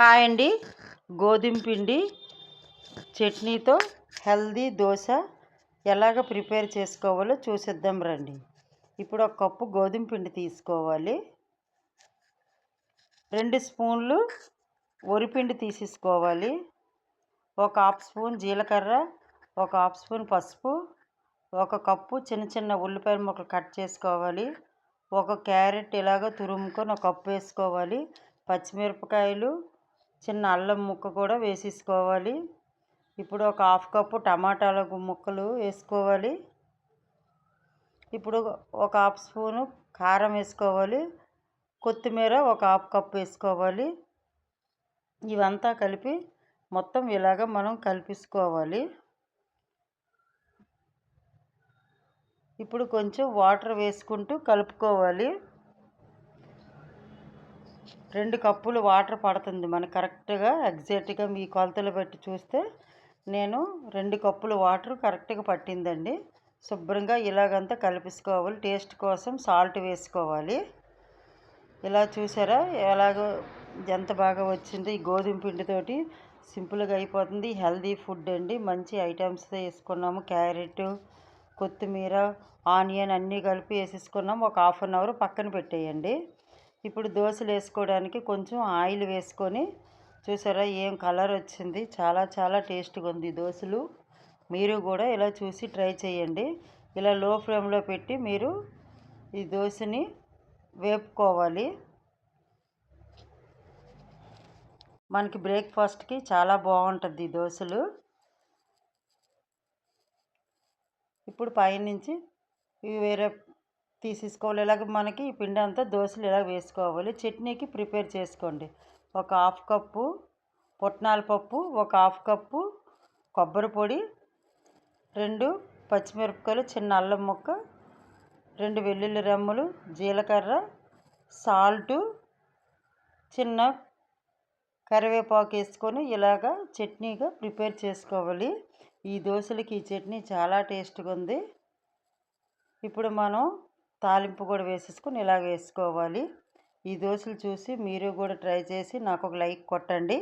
Hi అండి గోధుమ పిండి చట్నీతో హెల్దీ దోశ ఎలాగ ప్రిపేర్ చేసుకోవాలో చూసిద్దాం రండి. ఇప్పుడు ఒక కప్పు గోధుమ పిండి తీసుకోవాలి. రెండు స్పూన్లు వరిపిండి తీసేసుకోవాలి. ఒక హాఫ్ స్పూన్ జీలకర్ర ఒక హాఫ్ స్పూన్ పసుపు ఒక కప్పు చిన్న చిన్న ఉల్లిపాయ ముక్కలు కట్ చేసుకోవాలి. ఒక క్యారెట్ ఇలాగ తురుముకొని ఒక కప్పు వేసుకోవాలి. పచ్చిమిరపకాయలు చిన్న అల్లం ముక్క కూడా వేసేసుకోవాలి. ఇప్పుడు ఒక హాఫ్ కప్పు టమాటాల ముక్కలు వేసుకోవాలి. ఇప్పుడు ఒక హాఫ్ స్పూను కారం వేసుకోవాలి. కొత్తిమీర ఒక హాఫ్ కప్ వేసుకోవాలి. ఇవంతా కలిపి మొత్తం ఇలాగ మనం కలిపించుకోవాలి ఇప్పుడు కొంచెం వాటర్ వేసుకుంటూ కలుపుకోవాలి. రెండు కప్పులు వాటర్ పడుతుంది. మనకు కరెక్ట్గా ఎగ్జాక్ట్గా మీ కొలతలు బట్టి చూస్తే నేను రెండు కప్పులు వాటర్ కరెక్ట్గా పట్టిందండి. శుభ్రంగా ఇలాగంతా కలిపేసుకోవాలి. టేస్ట్ కోసం సాల్ట్ వేసుకోవాలి. ఇలా చూసారా? ఎలాగో ఎంత బాగా వచ్చింది ఈ గోధుమ పిండితోటి సింపుల్గా అయిపోతుంది. హెల్దీ ఫుడ్ అండి. మంచి ఐటమ్స్ వేసుకున్నాము క్యారెట్ కొత్తిమీర ఆనియన్ అన్నీ కలిపి వేసేసుకున్నాము ఒక హాఫ్ అన్ అవర్ పక్కన పెట్టేయండి. ఇప్పుడు దోశలు వేసుకోవడానికి కొంచెం ఆయిల్ వేసుకొని చూసారా ఏం కలర్ వచ్చింది? చాలా చాలా టేస్ట్గా ఉంది దోశలు. మీరు కూడా ఇలా చూసి ట్రై చేయండి. ఇలా లో ఫ్లేమ్లో పెట్టి మీరు ఈ దోశని వేపుకోవాలి. మనకి బ్రేక్ఫాస్ట్కి చాలా బాగుంటుంది ఈ దోశలు. ఇప్పుడు పైనుంచి ఇవి వేరే తీసేసుకోవాలి. ఇలాగ మనకి ఈ పిండి అంతా దోశలు ఇలా వేసుకోవాలి. చట్నీకి ప్రిపేర్ చేసుకోండి. ఒక హాఫ్ కప్పు పుట్నాల పప్పు ఒక హాఫ్ కప్పు కొబ్బరి పొడి రెండు పచ్చిమిరపకాయలు చిన్న అల్లం ముక్క రెండు వెల్లుల్లి రెమ్మలు జీలకర్ర సాల్టు చిన్న కరివేపాకు వేసుకొని ఇలాగా చట్నీగా ప్రిపేర్ చేసుకోవాలి. ఈ దోశలకి ఈ చట్నీ చాలా టేస్ట్గా ఉంది. ఇప్పుడు మనం తాలింపు కూడా వేసేసుకొని ఇలాగ వేసుకోవాలి. ఈ దోశలు చూసి మీరు కూడా ట్రై చేసి నాకు ఒక లైక్ కొట్టండి.